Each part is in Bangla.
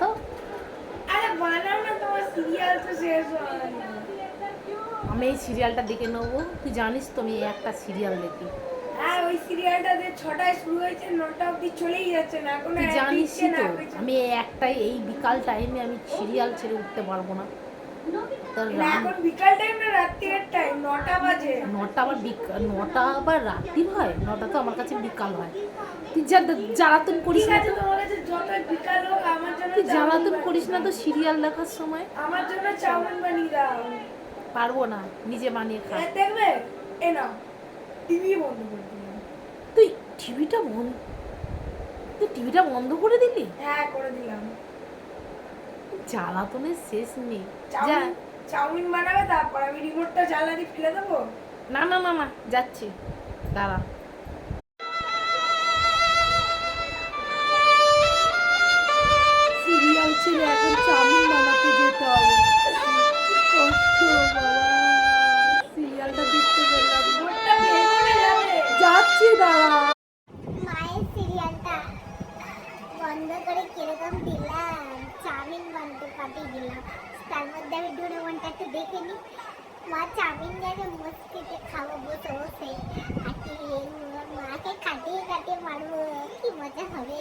তো আরে বানাও না তোমার সিরিয়াল তো শেষ হয়নি আমি এই সিরিয়ালটা দেখে নেব। তুই জানিস তো আমি একটা সিরিয়াল দেখি। হ্যাঁ ওই সিরিয়ালটা যে ছটায় শুরু হয়েছে নটা অবধি চলেই যাচ্ছে না তো আমি একটাই এই বিকাল টাইমে আমি সিরিয়াল ছেড়ে উঠতে পারব না। এখন বিকাল টাইম না রাত্রির টাইম নটা বাজে। নটা আবার বিকাল নটা আবার রাত্রি হয়? নটা তো আমার কাছে বিকাল হয়। তুই জ্বালাতন করিস না তো? তোমার কাছে যত বিকাল হোক আমার জন্য তুই জ্বালাতন করিস না তো সিরিয়াল দেখার সময়? আমার জন্য চাউমিন বানিয়ে দাও। পারব না নিজে বানিয়ে খা। এ দেখবে? এ নাও। টিভি বন্ধ করে তুই টিভিটা বন্ধ তুই টিভিটা বন্ধ করে দিলি? হ্যাঁ করে দিলাম। জ্বালাতনের শেষ নেই। চাউমিন বানাবে তারপর আমি রিমোটটা জ্বালা দিয়ে ফেলে দেবো? না না না না যাচ্ছি। দাঁড়া। সিরিয়াল ছিল এখন চাউমিন বানাতে যেতে হবে। কষ্ট বাবা। সিরিয়ালটা দেখতে পেলাম। যাচ্ছি দাঁড়া। মায়ের সিরিয়ালটা বন্ধ করে কীরকম দিলাম? দেখে নি মা চাউমিন যেন মস্কিতে খাব বসে বসে আর মাকে কাটিয়ে কাটিয়ে মারবো কি মজা হবে।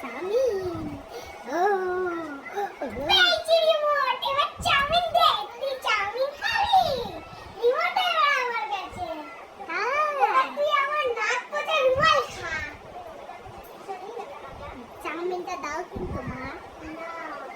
চাউমিন। হ্যাঁ। খা। চাউমিনটা দাও কিন্তু মা। না।